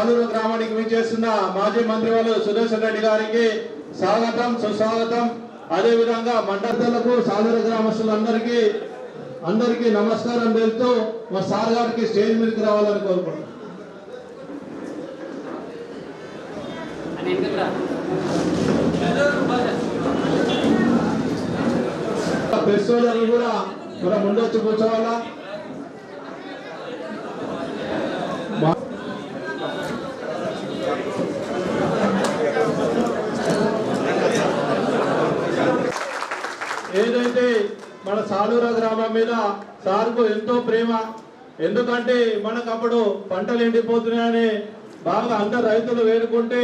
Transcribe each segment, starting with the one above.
సాలూరు గ్రామానికి విచ్చేస్తున్న మాజీ మంత్రి వాళ్ళు సుదర్శన్ రెడ్డి గారికి స్వాగతం సుస్వాగతం. అదే విధంగా మండలకు సాలూరు గ్రామస్తులందరికీ అందరికీ నమస్కారం తెలుపుతూ మా సార్ గారికి స్టేజ్ మీదకి రావాలని కోరుకుంటున్నాను ప్రెస్ కూడా మన ముందొచ్చి కూర్చోవాలా మా- ఏదైతే మన సాలూర గ్రామం మీద సార్కు ఎంతో ప్రేమ. ఎందుకంటే మనకు అప్పుడు పంటలు ఎండిపోతున్నాయని బాగా అందరు రైతులు వేడుకుంటే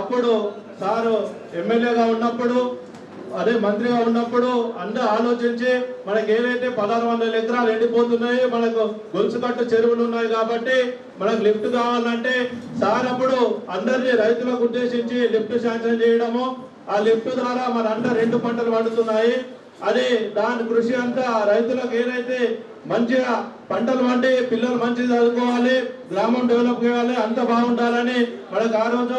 అప్పుడు సారు ఎమ్మెల్యేగా ఉన్నప్పుడు అదే మంత్రిగా ఉన్నప్పుడు అందరూ ఆలోచించి మనకి ఏదైతే పదహారు వందల ఎకరాలు ఎండిపోతున్నాయి మనకు గొలుసుకట్టు చెరువులు ఉన్నాయి కాబట్టి మనకు లిఫ్ట్ కావాలంటే సార్ అప్పుడు అందరినీ రైతులకు ఉద్దేశించి లిఫ్ట్ శాంక్షన్ చేయడము. ఆ లిఫ్ట్ ద్వారా మన అంతా రెండు పంటలు పండుతున్నాయి. అది దాని కృషి అంతా రైతులకు ఏదైతే మంచిగా పంటలు పండి పిల్లలు మంచిగా చదువుకోవాలి గ్రామం డెవలప్ చేయాలి అంత బాగుండాలని మనకు ఆ రోజు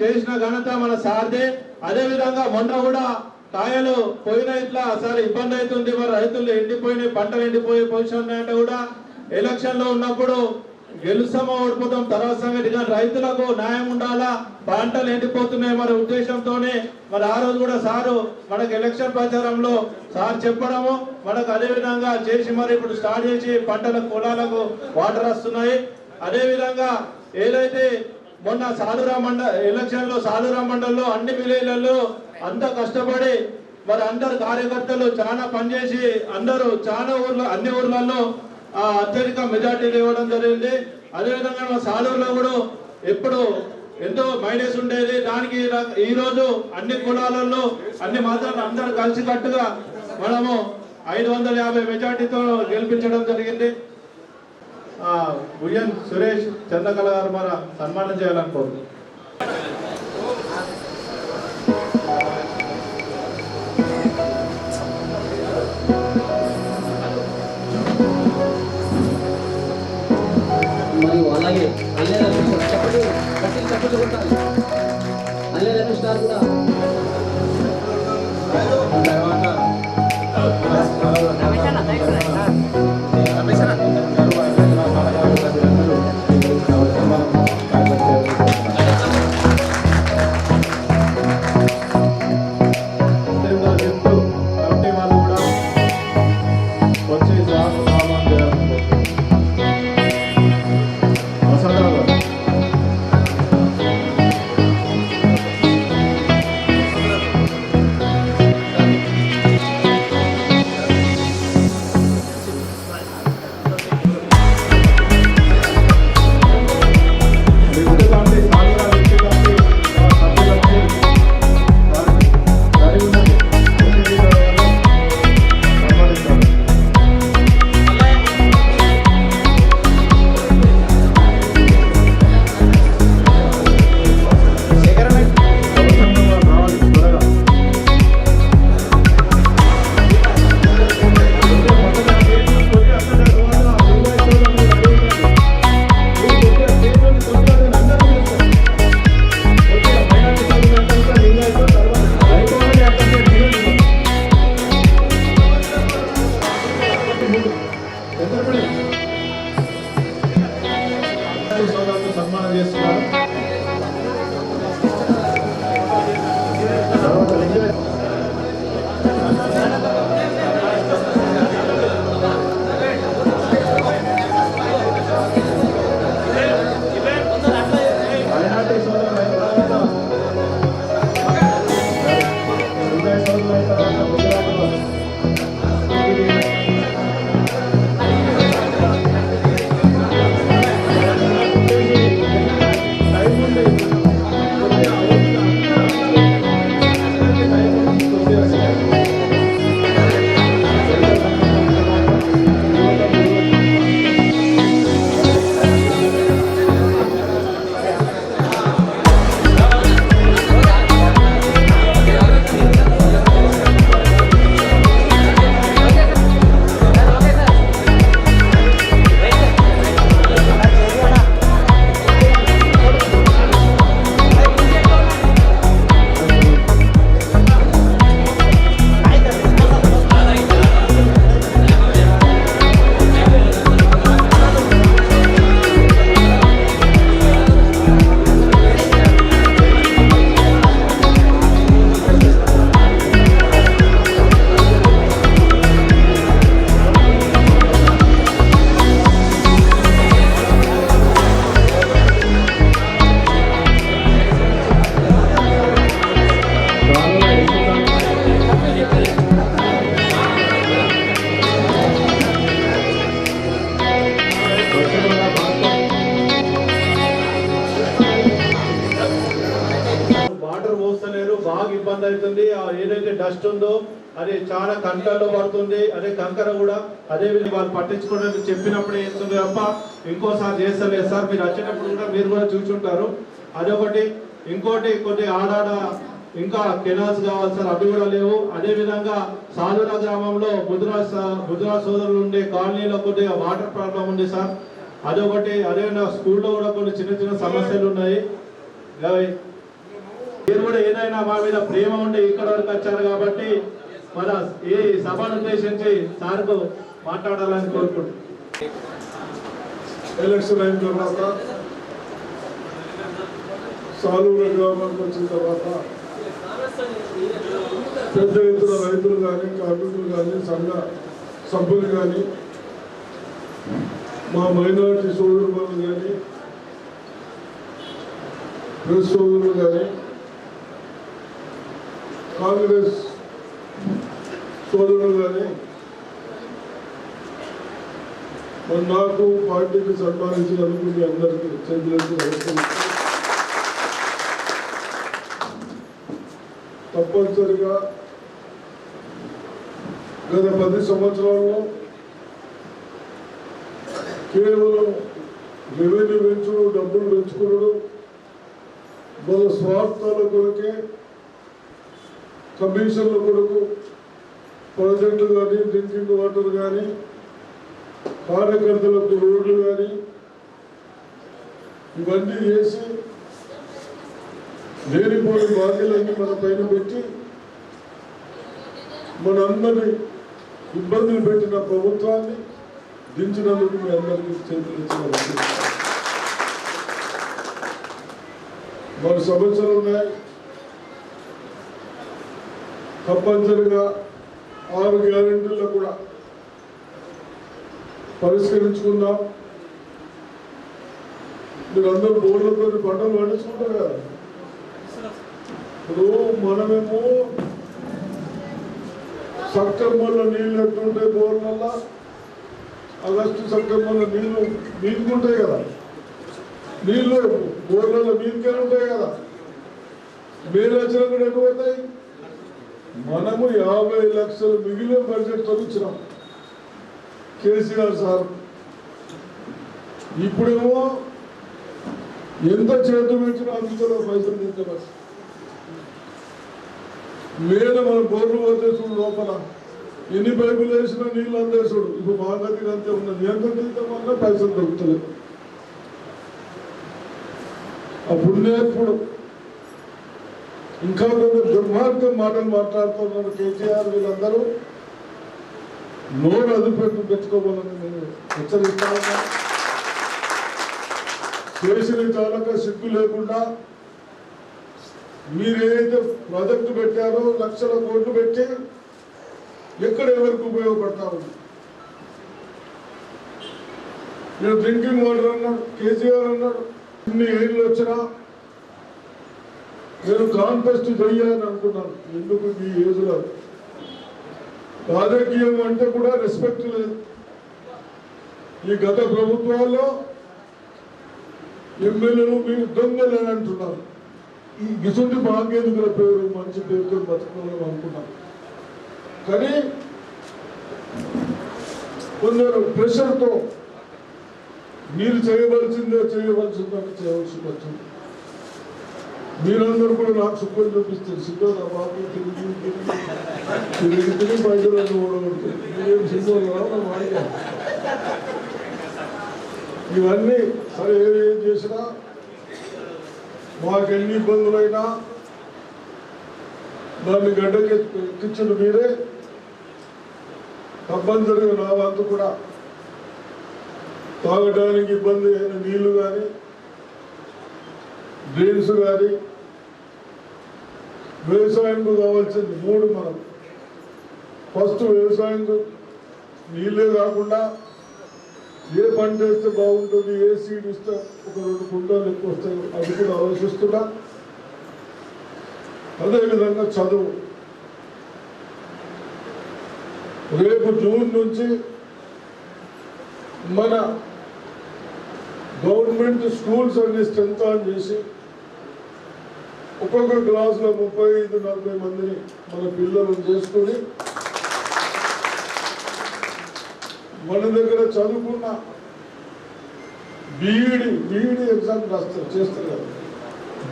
చేసిన ఘనత మన సార్దే. అదే విధంగా మొన్న కూడా కాయలు పోయిన ఇట్లా సరే ఇబ్బంది అవుతుంది మరి రైతులు ఎండిపోయినాయి పంటలు ఎండిపోయే పొజిషన్ ఉన్నాయంటే కూడా. ఎలక్షన్లో ఉన్నప్పుడు గెలుస్తామో ఓడిపోతాం తర్వాత సంగతి కానీ రైతులకు న్యాయం ఉండాలా? పంటలు ఎండిపోతున్నాయి మరి ఉద్దేశంతోనే. మరి ఆ రోజు కూడా సారు మనకు ఎలక్షన్ ప్రచారంలో సార్ చెప్పడము. మనకు అదే విధంగా చేసి మరి ఇప్పుడు స్టార్ట్ చేసి పంటల పొలాలకు వాటర్ వస్తున్నాయి. అదేవిధంగా ఏదైతే మొన్న సాలురా మండ ఎలక్షన్లో సాలురా మండల్లో అన్ని విలేజ్లలో అంత కష్టపడి మరి అందరు కార్యకర్తలు చాలా పనిచేసి అందరూ చాలా ఊర్ల అన్ని ఊర్లలో అత్యధిక మెజార్టీలు ఇవ్వడం జరిగింది. అదేవిధంగా మా సాలూరులో కూడా ఎప్పుడు ఎంతో మైనస్ ఉండేది. దానికి ఈరోజు ఈ రోజు అన్ని కులాలలో అన్ని మతాలు అందరూ కలిసికట్టుగా మనము ఐదు వందల యాభై మెజార్టీతో గెలిపించడం జరిగింది. ఆ, సురేష్ చంద్రకళ గారు మన సన్మానం చేయాలనుకోండి అలాగే అల్లే రమేష్ గారు చెప్పండి గట్టి చప్పట్లు కొట్టాలి అల్లే రమేష్ గారు కూడా bye కంకరలో పడుతుంది అదే కంకర కూడా అదే విధంగా వాళ్ళు పట్టించుకోవడానికి చెప్పినప్పుడే చేస్తుంది తప్ప ఇంకోసారి చేస్తలేదు. సార్ మీరు వచ్చేటప్పుడు కూడా మీరు కూడా చూసుంటారు. అదొకటి. ఇంకోటి కొద్ది ఆడాడ ఇంకా కెనాల్స్ కావాలి సార్ అవి కూడా లేవు. అదే విధంగా సాధుల గ్రామంలో ముద్రాజ్ ముద్రాజ్ సోదరులు ఉండే కాలనీలో కొద్దిగా వాటర్ ప్రాబ్లం ఉంది సార్. అదొకటి. అదే స్కూల్లో కూడా కొన్ని చిన్న చిన్న సమస్యలు ఉన్నాయి. మీరు కూడా ఏదైనా మా మీద ప్రేమ ఉండి ఇక్కడ వరకు వచ్చారు కాబట్టి మన ఈ సభను ఉద్దేశించి సార్కు మాట్లాడాలని కోరుకుంటున్నాను ఎలక్షన్ అయిన తర్వాత సాలూరు గ్రామానికి వచ్చిన తర్వాత పెద్ద ఎత్తున రైతులు కానీ కార్మికులు కానీ సంఘ సభ్యులు కానీ మా మైనారిటీ సోదరులు కానీ ప్రెస్ సోదరులు కానీ కాంగ్రెస్ సోదరులు కానీ మరి నాకు పార్టీకి సన్మానించినందుకు మీ అందరికీ చేతులెత్తి తప్పనిసరిగా గత పది సంవత్సరాల్లో కేవలం రెవెన్యూ పెంచుడు డబ్బులు పెంచుకున్నాడు. మన స్వార్థాల కొరకే కమిషన్ల కొరకు ప్రాజెక్టులు కానీ డ్రింకింగ్ వాటర్ కానీ కార్యకర్తలకు రోడ్లు కానీ ఇవన్నీ చేసి లేనిపోయిన బాధ్యులన్నీ మన పైన పెట్టి మనందరినీ ఇబ్బందులు పెట్టిన ప్రభుత్వాన్ని దించినందుకు మీ అందరికీ చేతులు మరి మన సమస్యలు ఉన్నాయి. తప్పనిసరిగా ఆరు గ్యారెంటీల్లో కూడా పరిష్కరించుకుందాం. మీరు అందరూ బోర్డులతో పంటలు పండించుకుంటారు కదా. ఇప్పుడు మనమేమో సెప్టెంబర్లో నీళ్ళు ఎట్లుంటాయి బోర్లల్లో? ఆగస్టు సెప్టెంబర్లో నీళ్ళు నీళ్ళుకుంటాయి కదా. నీళ్ళు బోర్లలో నీళ్ళకే ఉంటాయి కదా. మేలు వచ్చినా కూడా ఎక్కువ అవుతాయి మనము యాభై లక్షలు మిగిలిన బడ్జెట్తో ఇచ్చినాం. కేసీఆర్ సార్. ఇప్పుడేమో ఎంత చేతి పెట్టినా అందులో పైసలు తింటారు మీద మన బోర్లు వదిలేసుడు లోపల. ఎన్ని పైపులు వేసినా నీళ్ళు అందే ఇప్పుడు మా గదికి అంతే ఉన్నది. ఎంత తింటాం వల్ల పైసలు దొరుకుతలేదు అప్పుడునే ఇప్పుడు ఇంకా కొందరు దుర్మార్గం మాటలు మాట్లాడుతున్నారు కేసీఆర్ వీళ్ళందరూ. నోరు అదుపెట్టు పెట్టుకోవాలని నేను హెచ్చరిస్తాను. చేసిన చాలక సిగ్గు లేకుండా మీరు ప్రాజెక్టు పెట్టారో లక్షల కోట్లు పెట్టి ఎక్కడ ఎవరికి ఉపయోగపడతారు? నేను డ్రింకింగ్ వాటర్ అన్నాడు కేసీఆర్ అన్నాడు. ఇన్ని ఏళ్ళు వచ్చినా నేను కాన్ఫెస్ట్ చెయ్యాలని అనుకున్నాను. ఎందుకు ఈ ఏజ్లో? రాజకీయం అంటే కూడా రెస్పెక్ట్ లేదు ఈ గత ప్రభుత్వాల్లో ఎమ్మెల్యేలు మీరు దొంగలని అంటున్నారు. ఈ గిసుంటి భాగ్యేందుకుల పేరు మంచి పేరుతో బతుకోవాలని అనుకున్నాను కానీ కొందరు ప్రెషర్తో మీరు చేయవలసిందే చేయవలసిందని చేయవలసి వచ్చింది మీరందరూ కూడా నాకు సుఖం చూపిస్తారు సిద్ధం నా బాబు తిరిగి తిరిగి తిరిగి తిరిగి ఓడగొడుతుంది మీరేం నా ఇవన్నీ సరే ఏం చేసినా మాకు ఎన్ని ఇబ్బందులైనా దాన్ని గడ్డకి ఎక్కించిన మీరే. తప్పనిసరిగా నా వంతు కూడా తాగడానికి ఇబ్బంది అయిన నీళ్ళు కానీ బీన్స్ కానీ వ్యవసాయంకు కావాల్సింది మూడు మనం. ఫస్ట్ వ్యవసాయం నీళ్ళే కాకుండా ఏ పంట వేస్తే బాగుంటుంది ఏ సీడ్ ఇస్తే ఒక రెండు కుంటాలు ఎక్కువ వస్తాయి అది కూడా ఆలోచిస్తున్నా. అదేవిధంగా చదువు. రేపు జూన్ నుంచి మన గవర్నమెంట్ స్కూల్స్ అన్ని స్ట్రెంగ్ ఆన్ చేసి ఒక్కొక్క క్లాసులో ముప్పై ఐదు నలభై మందిని మన పిల్లలను చేసుకొని మన దగ్గర చదువుకున్న బీఈడి బీఈడి ఎగ్జామ్ రాస్తారు చేస్తారు. కదా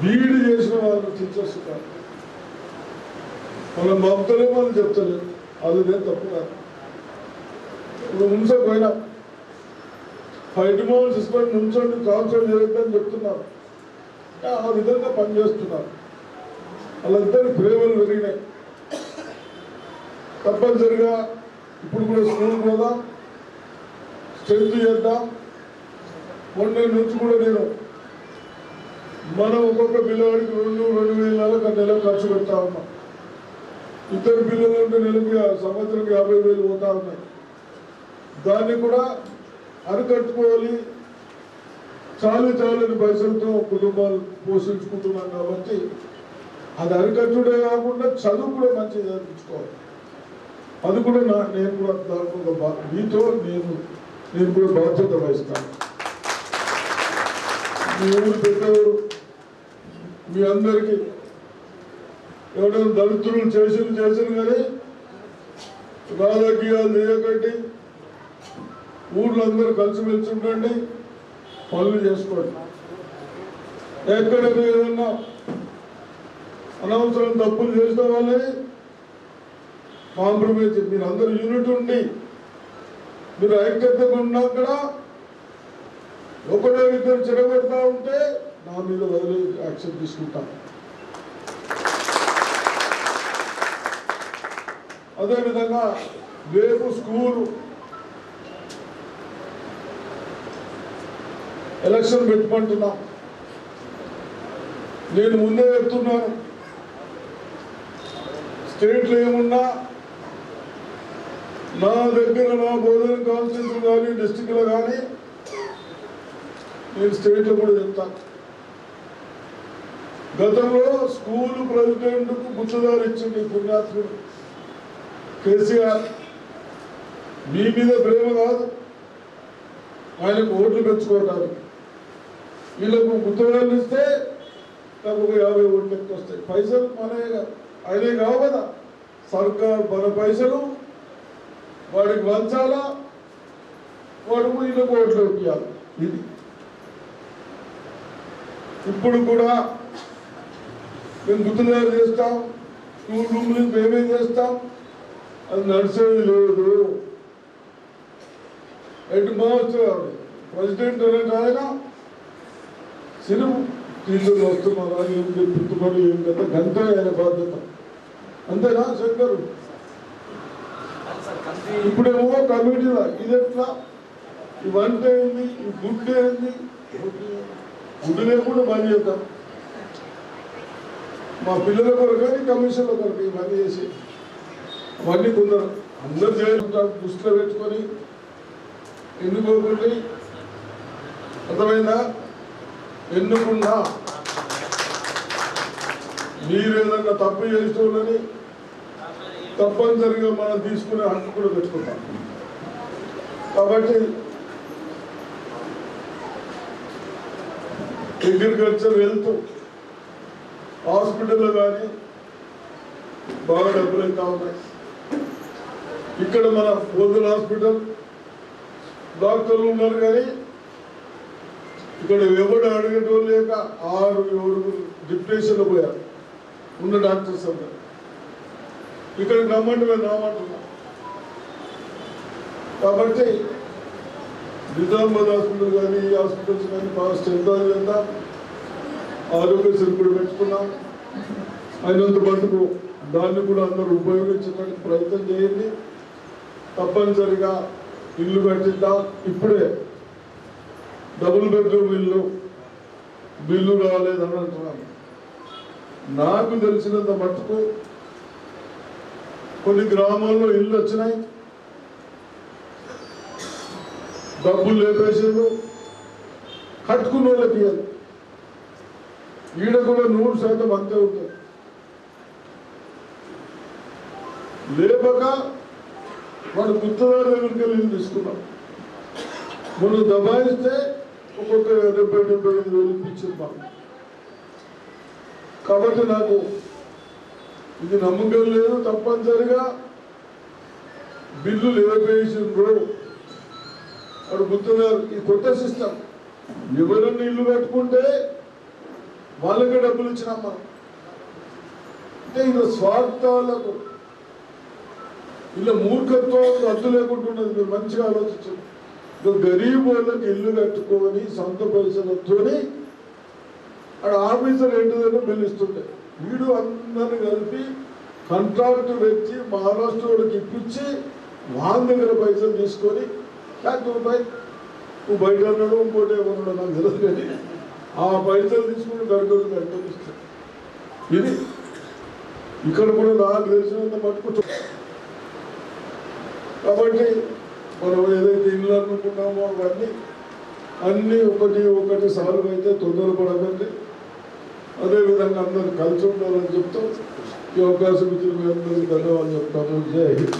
బీఈడి చేసిన వాళ్ళు టీచర్స్ కాదు. మనం పంపుతలే వాళ్ళు చెప్తలేదు అది నేను తప్పు కాదు. ఇప్పుడు ముంచే పోయినా. ఫైట్ మోల్ సిస్టమ్ నుంచోండి కాన్సల్ట్ చేయొద్దని చెప్తున్నారు. ఆ విధంగా పనిచేస్తున్నారు. వాళ్ళందరి ప్రేమలు పెరిగినాయి. తప్పనిసరిగా ఇప్పుడు కూడా స్కూల్ కూడా స్ట్రెంత్ చేద్దాం. మొన్న నుంచి కూడా నేను మనం ఒక్కొక్క పిల్లవాడికి రెండు రెండు వేల నెలకు నెల ఖర్చు పెడతా ఉన్నాం. ఇద్దరు పిల్లలు ఉంటే నెలకి సంవత్సరానికి యాభై వేలు పోతా ఉన్నాయి. దాన్ని కూడా అరికట్టుకోవాలి. చాలు చాలని పైసలతో కుటుంబాలు పోషించుకుంటున్నాం కాబట్టి అది అరికట్టుడే కాకుండా చదువు కూడా మంచిగా చదివించుకోవాలి. అది కూడా నా నేను కూడా దాంట్లో మీతో నేను నేను కూడా బాధ్యత వహిస్తాను. మీ ఊరు పెద్దవారు మీ అందరికీ ఎవరైనా దళితులు చేసిన చేసిన కానీ రాజకీయాలు చేయకండి. ఊళ్ళో అందరూ కలిసిమెలిసి ఉండండి. పనులు చేసుకోండి. ఎక్కడ ఏదన్నా అనవసరం తప్పులు చేసిన వాళ్ళని కాంప్రమైజ్. మీరు అందరు యూనిట్ ఉండి మీరు ఐక్యతగా ఉన్నాక ఒకడో ఇద్దరు చెడగొడతా ఉంటే నా మీద వదిలి యాక్షన్ తీసుకుంటాను. అదేవిధంగా రేపు స్కూల్ ఎలక్షన్ పెట్టుకుంటున్నాం నేను ముందే చెప్తున్నాను. స్టేట్లో ఏమున్నా నా దగ్గర నా బోధన కాన్స్టిట్యూషన్ కానీ డిస్టిక్లో కానీ నేను స్టేట్లో కూడా చెప్తాను గతంలో స్కూల్ ప్రెసిడెంట్కు గుర్తుదారు ఇచ్చింది పుణ్యాత్ముడు కేసీఆర్. మీ మీద ప్రేమ కాదు ఆయనకు ఓట్లు పెంచుకోవడానికి వీళ్ళకు గుర్తుదారులు ఇస్తే నాకు ఒక యాభై ఓట్లు ఎక్కువ వస్తాయి. పైసలు మనే ఆయనే కావు కదా. సర్కార్ మన పైసలు వాడికి వంచాలా వాడు వీళ్ళకు ఓట్లు ఇవ్వాలి ఇది. ఇప్పుడు కూడా మేము గుర్తుదారు చేస్తాం స్కూల్ రూమ్లు మేమే చేస్తాం అది నడిచేది లేదు. హెడ్ మాస్టర్ ప్రెసిడెంట్ అనేది ఆయన సినిమా టీచర్లు వస్తున్నారా ఏం చెప్తున్నారు ఏం కదా గంట ఆయన బాధ్యత. అంతేనా శంకర్. ఇప్పుడేమో కమిటీలా ఇది ఎట్లా? ఈ వంట ఏంది? ఈ గుడ్డు ఏంది? గుడ్డు లేకుండా బంద్ చేద్దాం. మా పిల్లల కొరకు ఈ కమిషన్ల కొరకు ఇవన్నీ చేసి. అవన్నీ కొందరు అందరు చేస్తుంటారు దృష్టిలో పెట్టుకొని. ఎన్నుకోకండి అర్థమైందా? ఎన్నుకున్నా మీరు ఏదన్నా తప్పు చేసేవాళ్ళని తప్పనిసరిగా మనం తీసుకునే హక్కు కూడా పెట్టుకుంటాం కాబట్టి అగ్రికల్చర్ హెల్త్ హాస్పిటల్లో కానీ బాగా డబ్బులు అవుతా ఉన్నాయి. ఇక్కడ మన పోజల్ హాస్పిటల్ డాక్టర్లు ఉన్నారు కానీ ఇక్కడ ఎవడు అడిగేటోళ్ళు లేక ఆరు ఏడుగురు డిప్రెషన్లో పోయారు. ఉన్న డాక్టర్స్ అందరు. ఇక్కడికి రమ్మంటే మేము రామంటున్నాం కాబట్టి నిజామాబాద్ హాస్పిటల్ కానీ ఈ హాస్పిటల్స్ కానీ బాగా స్ట్రెంత్ చేద్దాం ఆరోగ్యశ్రీ కూడా పెంచుకున్నాం. అయినంత మటుకు దాన్ని కూడా అందరూ ఉపయోగించడానికి ప్రయత్నం చేయండి. తప్పనిసరిగా ఇల్లు కట్టిద్దాం. ఇప్పుడే డబుల్ బెడ్రూమ్ ఇల్లు బిల్లు రాలేదని అంటున్నాను. నాకు తెలిసినంత మట్టుకు కొన్ని గ్రామాల్లో ఇల్లు వచ్చినాయి. డబ్బులు లేపేసారు కట్టుకున్న వాళ్ళకి ఇవ్వాలి ఈడ కూడా నూరు శాతం అంతే ఉంటుంది. లేపక వాడు గుర్తుదారు దగ్గరికి వెళ్ళి ఇల్లు తీసుకున్నాం మనం దబాయిస్తే ఒక్కొక్క డెబ్బై డెబ్బై ఐదు వేలు ఇప్పించింది కాబట్టి నాకు ఇది నమ్మకం లేదు తప్పనిసరిగా బిల్లులు అక్కడ గుత్తగారు ఈ కొత్త సిస్టమ్. ఎవరన్నా ఇల్లు కట్టుకుంటే వాళ్ళకే డబ్బులు ఇచ్చినాం మనం అంటే ఇలా స్వార్థాలకు ఇలా మూర్ఖత్వం రద్దు లేకుండా ఉన్నది. మీరు మంచిగా ఆలోచించండి. ఇక గరీబ్ వాళ్ళకి ఇల్లు కట్టుకొని సొంత పైసలతోని అక్కడ ఆఫీసర్ ఏంటిదని బిల్లు ఇస్తుండే. వీడు అందరిని కలిపి కంట్రాక్ట్ పెట్టి మహారాష్ట్ర వాళ్ళకి ఇప్పించి వాళ్ళ దగ్గర పైసలు తీసుకొని "యాక్ రూపాయి నువ్వు బయట అన్నాడు ఇంకోటి ఏమన్నాడు నాకు తెలియదు కానీ ఆ పైసలు తీసుకుని గడుగుడు గడుగుడు ఇస్తాడు ఇది ఇక్కడ కూడా నాకు తెలిసినంత మటుకు కాబట్టి మనం ఏదైతే ఇల్లు అనుకున్నామో అవన్నీ అన్నీ ఒకటి ఒకటి సాల్వ్ అయితే తొందరపడకండి. అదేవిధంగా అందరూ కలిసి ఉండాలని చెప్తూ ఈ అవకాశం ఇచ్చిన మీ అందరికీ ధన్యవాదాలు. చెప్తాను జై హింద్.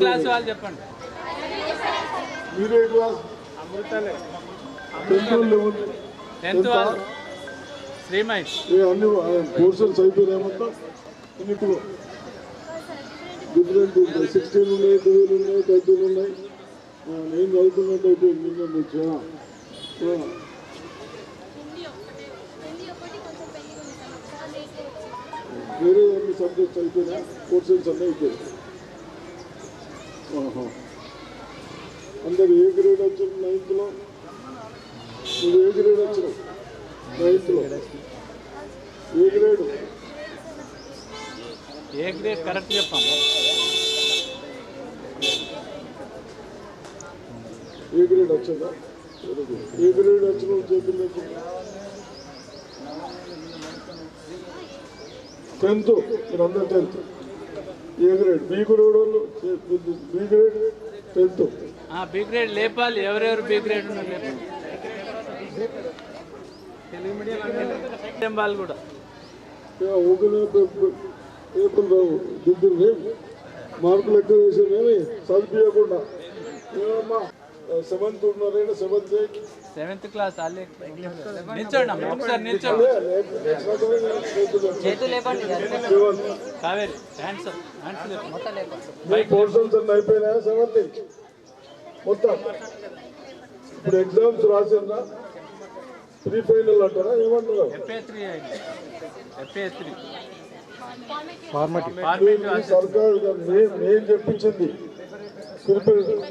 క్లాస్ వాళ్ళు చెప్పండి. మీరే క్లాస్? టెన్త్ వాళ్ళు అన్ని కోర్సెస్ అయిపోయినాయి మొత్తం ఎన్నికలు డిఫరెంట్ సిక్స్టీన్ ఉన్నాయి ట్వెల్వ్ ఉన్నాయి థర్టీన్ ఉన్నాయి. నేను చదువుతున్నట్టు అయిపోయింది నిన్న వేరే సబ్జెక్ట్స్ అయిపోయినాయి. కోర్సెస్ అన్నీ అయిపోయాయి అందరు ఏ గ్రేడ్ వచ్చారు నైన్త్లో నువ్వు ఏ గ్రేడ్ వచ్చావు నైన్త్లో A grade? A grade correct చెప్పాము ఏ గ్రేడ్ వచ్చిందా. ఏ గ్రేడ్ వచ్చిన చేతులు టెన్త్ మీరు అందరు tenth A grade B grade వాళ్ళు B grade tenth. B grade లేపాలి ఎవరెవరు బి గ్రేడ్ ఉన్నారు కూడా. రావు. మార్కులు ఎక్కువ వేసారేమి చదివించకుండా ఏమమ్మా? సెవెంత్ ఉన్నారైనా సెవెంత్ సెవెంత్ క్లాస్ నిల్చోండి అమ్మ ఒకసారి నిల్చోండి. Seventh Kaveri hands hands portions seventh మొత్తం ఇప్పుడు ఎగ్జామ్స్ రాసిందా? ప్రీ ఫైనల్ అంటారా? ఏమంటారు ఎఫ్ఏ త్రీ అయింది. ఎఫ్ఏ త్రీ సర్కార్ నేను నేను చెప్పించింది. Preparation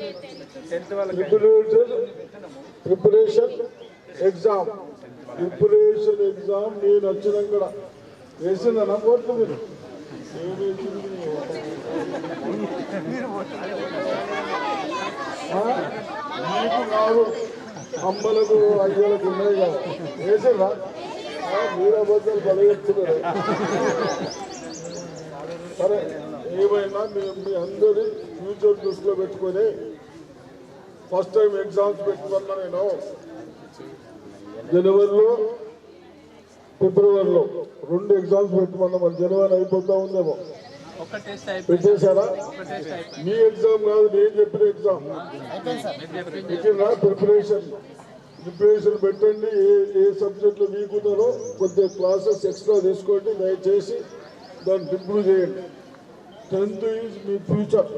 preparation exam. Preparation exam నేను వచ్చినాక వేసిందనా కోర్టు మీరు. నేను వేసింది మీకు కాదు అమ్మలకు అయ్యలకు ఉన్నాయి కదా. వేసిందా మీరు అబద్ధాలు బలగెత్తున్నారు. సరే ఏమైనా మీ మీ అందరి ఫ్యూచర్ దృష్టిలో పెట్టుకొని ఫస్ట్ టైం ఎగ్జామ్స్ పెట్టుకున్నా నేను. జనవరిలో ఫిబ్రవరిలో రెండు ఎగ్జామ్స్ పెట్టుకున్నా. మన జనవరి అయిపోతా ఉందేమో. పెట్టేశారా? మీ ఎగ్జామ్ కాదు నేను చెప్పిన ఎగ్జామ్. మీరు పెట్టినా ప్రిపరేషన్. ప్రిపరేషన్ పెట్టండి ఏ ఏ సబ్జెక్టులో వీక్ ఉన్నారో కొద్దిగా క్లాసెస్ ఎక్స్ట్రా తీసుకోండి దయచేసి దాన్ని ఇంప్రూవ్ చేయండి. టెన్త్ ఈజ్ మీ ఫ్యూచర్.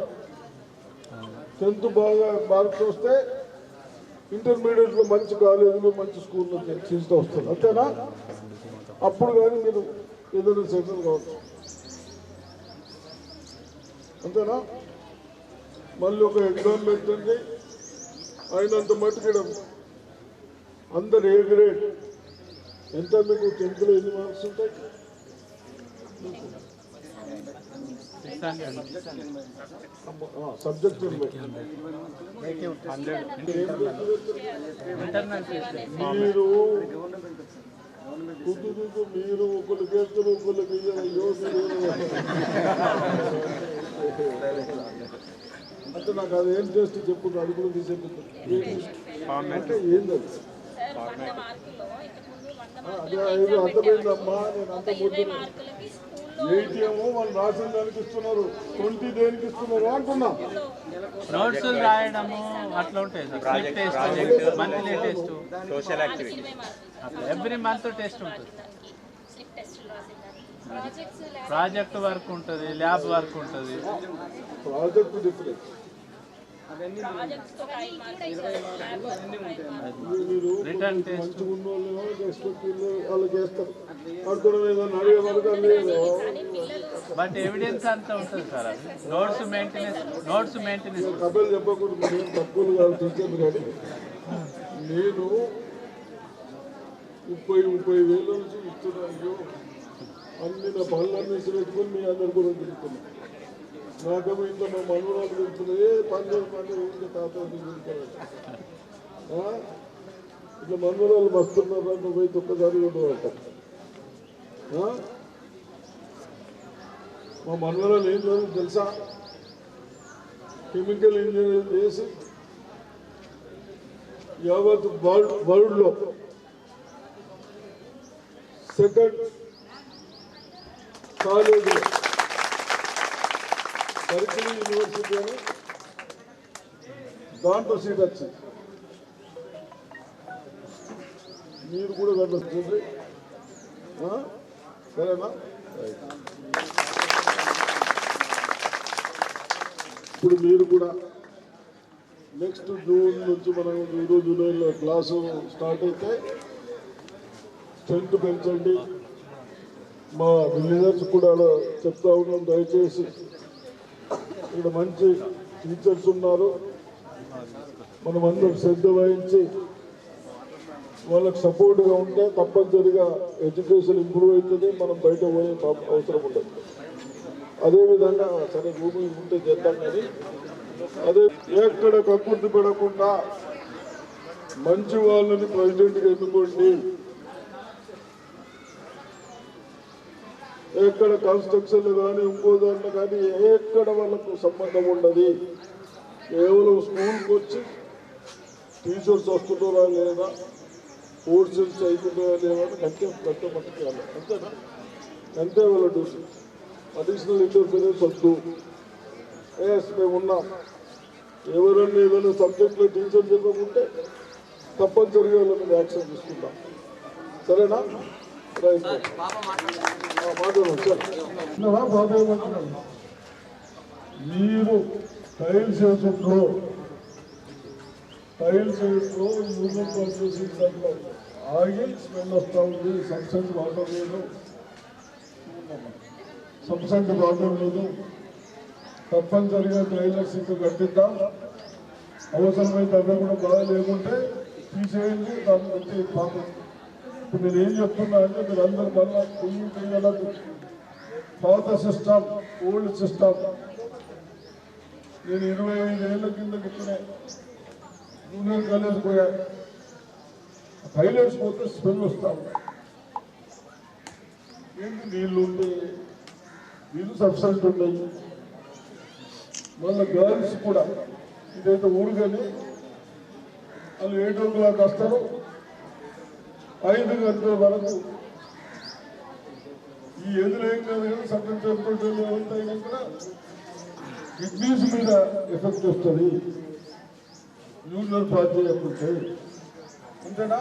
టెన్త్ బాగా మార్క్స్ వస్తే ఇంటర్మీడియట్లో మంచి కాలేజీలో మంచి స్కూల్లో తీసుకు వస్తుంది అంతేనా? అప్పుడు కానీ మీరు ఏదైనా సెటిల్ కావచ్చు. అంతేనా? మళ్ళీ ఒక ఎగ్జామ్ పెట్టండి అయినంత మట్టుకు అందరు ఏ గ్రేడ్? ఎంత మీకు టెన్త్లో ఎన్ని మార్క్స్ ఉంటాయి? సబ్జెక్ట్ మీరు కుదు కుదు మీరు ఒకళ్ళు చేస్తారు అయ్యో అంటే నాకు అది ఏం చేస్తే చెప్పు అది కూడా తీసేది అంటే ఏంది అది అదే అర్థమైందమ్మా నేను అంత ఒక ఎయిటీ ఏమో వాళ్ళు రాసిన దానికి ఇస్తున్నారు. ట్వంటీ దేనికి ఇస్తున్నారు అంటున్నా. నోట్స్ రాయడము అట్లా ఉంటాయి test monthly test social activity every month test ఉంటుంది. ప్రాజెక్ట్ వర్క్ ఉంటుంది ల్యాబ్ వర్క్ ఉంటుంది. ప్రాజెక్ట్ డిఫరెన్స్ వాళ్ళు రెస్పెక్ట్ వాళ్ళు చేస్తారు. నడిగే వరకు బట్ ఎవిడెన్స్ అంతా ఉంటుంది sir notes maintenance notes maintenance కథలు చెప్పకూడదు నేను తక్కువలు కాదు కానీ. నేను ముప్పై ముప్పై వేల నుంచి ఇస్తున్నా అయ్యో అన్ని నా పనులన్నీ పెట్టుకొని మీ అందరు కూడా తిరుగుతున్నా నాకేమో ఇంట్లో మా మనవరాలు తిరుగుతున్నా ఏ పండుగ చేయని పని తాత ఇట్లా మనవరాలు వస్తున్నారు నువ్వు పోయి ఒక్కసారి ఉండవంట మా మనవరాలు ఏం లేదు తెలుసా? కెమికల్ ఇంజనీరింగ్ చేసి యావత్ వరల్డ్ వరల్డ్లో సెకండ్ కాలేజీలో బర్కిలీ యూనివర్సిటీ అని దాంట్లో సీట్ వచ్చింది మీరు కూడా కట్టొచ్చింది సరేనా? ఇప్పుడు మీరు కూడా నెక్స్ట్ జూన్ నుంచి మనం జూన్ జూలైలో క్లాసు స్టార్ట్ అయితే స్ట్రెంత్ పెంచండి. మా విలేజర్స్ కూడా చెప్తా ఉన్నాం దయచేసి. ఇక్కడ మంచి టీచర్స్ ఉన్నారు. మనం అందరం శ్రద్ధ వహించి వాళ్ళకి సపోర్ట్గా ఉంటే తప్పనిసరిగా ఎడ్యుకేషన్ ఇంప్రూవ్ అవుతుంది. మనం బయట పోయే అవసరం ఉండదు. అదేవిధంగా సరే భూమి ఉంటే చేద్దాం కానీ అదే ఎక్కడ కక్కుర్తి పెడకుండా మంచి వాళ్ళని ప్రెసిడెంట్గా ఎన్నుకోండి. ఎక్కడ కన్స్ట్రక్షన్ కానీ ఇంకో దాంట్లో కానీ ఎక్కడ వాళ్ళకు సంబంధం ఉండదు. కేవలం స్కూల్కి వచ్చి టీచర్స్ వస్తుంటారా లేదా? కోర్సెస్ అవుతున్నాయా లేదా అని పెద్ద మట్టుకు అంతేనా? అంతే వాళ్ళ డ్యూటీ అడిషనల్ ఇంటర్ఫీరెన్స్ వద్దు. ఎస్ మేము ఉన్నాం. ఎవరన్నా ఏదైనా సబ్జెక్ట్లో టీచర్ చెప్పకుంటే తప్పనిసరిగా వాళ్ళ మీద యాక్షన్ తీసుకుంటాం. సరేనా? మీరు టైల్స్ వేసుకుంటూ టైల్స్ వేస్తూ యూనియన్ కార్పొరేషన్ దాంట్లో ఆగి స్మెల్ వస్తూ ఉంది. సబ్సెంట్ వాటర్ లేదు. సబ్సెంట్ వాటర్ లేదు. తప్పనిసరిగా టైలర్స్ ఇంకా కట్టిద్దాం. అవసరమైతే అవి కూడా బాగా లేకుంటే తీసేయండి. దాని బట్టి పాపం నేను ఏం చెప్తున్నా అంటే మీరు అందరు మళ్ళీ పుణ్యం చేయాలని పాత సిస్టమ్ ఓల్డ్ సిస్టమ్. నేను ఇరవై ఐదు ఏళ్ళ కింద ఇక్కడే జూనియర్ కాలేజ్ పోయా. టైలర్స్ పోతే స్మెల్ వస్తాం ఏంటి నీళ్ళు ఉండే నీళ్ళు సబ్సెంట్ ఉన్నాయి. మళ్ళీ గర్ల్స్ కూడా. ఇదైతే ఊరు కానీ వాళ్ళు ఓ క్లాక్ వస్తారు ఐదు గంటల వరకు ఈ ఎదురేం కాదు కదా సగం టెంపరేచర్ ఎంత అయినా కూడా కిడ్నీస్ మీద ఎఫెక్ట్ వస్తుంది. యూజువల్ పార్టీ అనుకుంటే అంతేనా?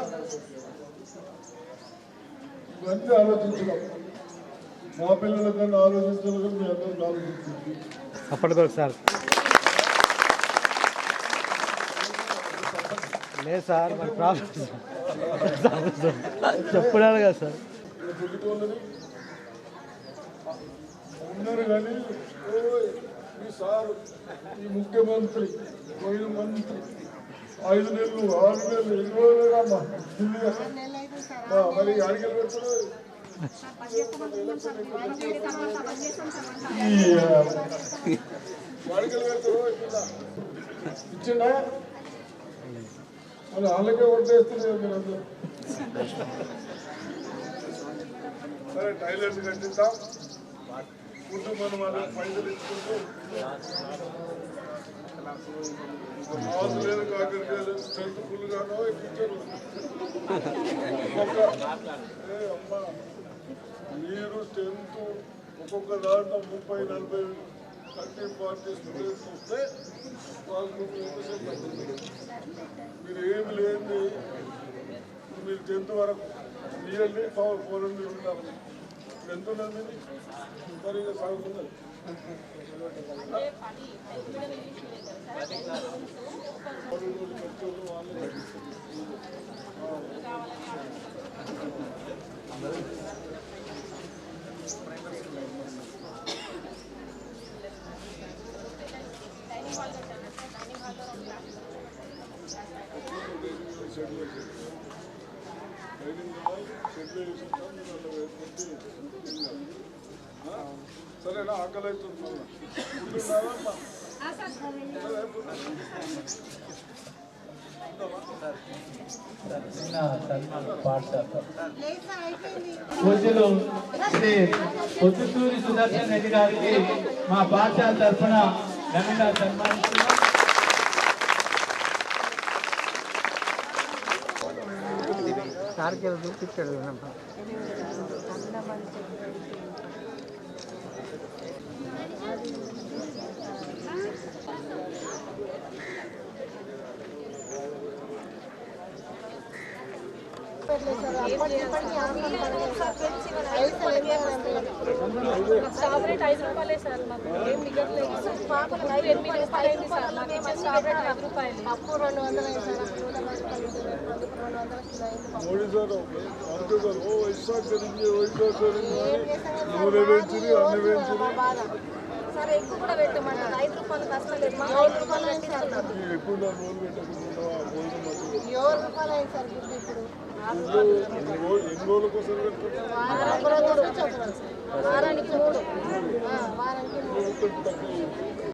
ఇవన్నీ ఆలోచించడం. మా పిల్లలకన్నా ఆలోచించాలి మీ అందరికీ ఆలోచించింది. అప్పటికొక లేదు సార్ మరి ప్రాబ్లం చెప్పడాలి కదా సార్. ఉన్నారు కానీ ఓయ్, ఈ సార్ ఈ ముఖ్యమంత్రి పోయిన మంత్రి ఐదు నెలలు ఆరు నెలలు ఎన్ని రోజులు ఆ, మరి అడిగలు పెడుతున్నావు అడిగలు పెడుతున్నావు ఇచ్చిండా? మరి వాళ్ళకే ఓటేస్తున్నారు మీరు సరే టైలర్స్ కట్టిద్దాం. కుటుంబం మనం వాళ్ళ పైసలు ఇచ్చుకుంటూ మాస్ లేదు కాకరకాయలు స్ట్రెంత్ ఫుల్ గానో ఇప్పించారు మీరు స్ట్రెంత్ ఒక్కొక్క దాంట్లో ముప్పై నలభై వస్తే వాళ్ళకు ఎంతసేపు పడుతుంది మీరు ఏమి లేని మీరు టెన్త్ వరకు నియర్లీ ఫోర్ ఫోర్ హండ్రెడ్ ఉన్నారు ఎంత ఉన్నది మీది? మరి ఇక చదువుతున్నది సరేనా ఆకలి అవుతుంది పూజలు శ్రీ పొద్దుటూరి సుదర్శన్ రెడ్డి గారికి మా పాఠశాల తరఫున ఘనంగా సన్మానిస్తున్నాం. సార్కి చూపించాడు స్ట్రాబెరీ ఐదు రూపాయలే సార్ మాకు ఏం మిగట్లేదు సార్ పాపలు ఎనిమిది రూపాయలు అయింది సార్. మాకు ఐదు రూపాయలు అప్పు రెండు వందలు అయింది సార్ సార్ సార్ నూనె పెంచింది అన్ని పెంచింది బాధ సార్ ఎక్కువ కూడా పెట్టమంటారు ఐదు రూపాయలు మాకు ఐదు రూపాయలు భోజనం మధ్య ఏడు రూపాయలు అయింది సార్ ఇప్పుడు. వారానికి మూడు. వారానికి మూడు.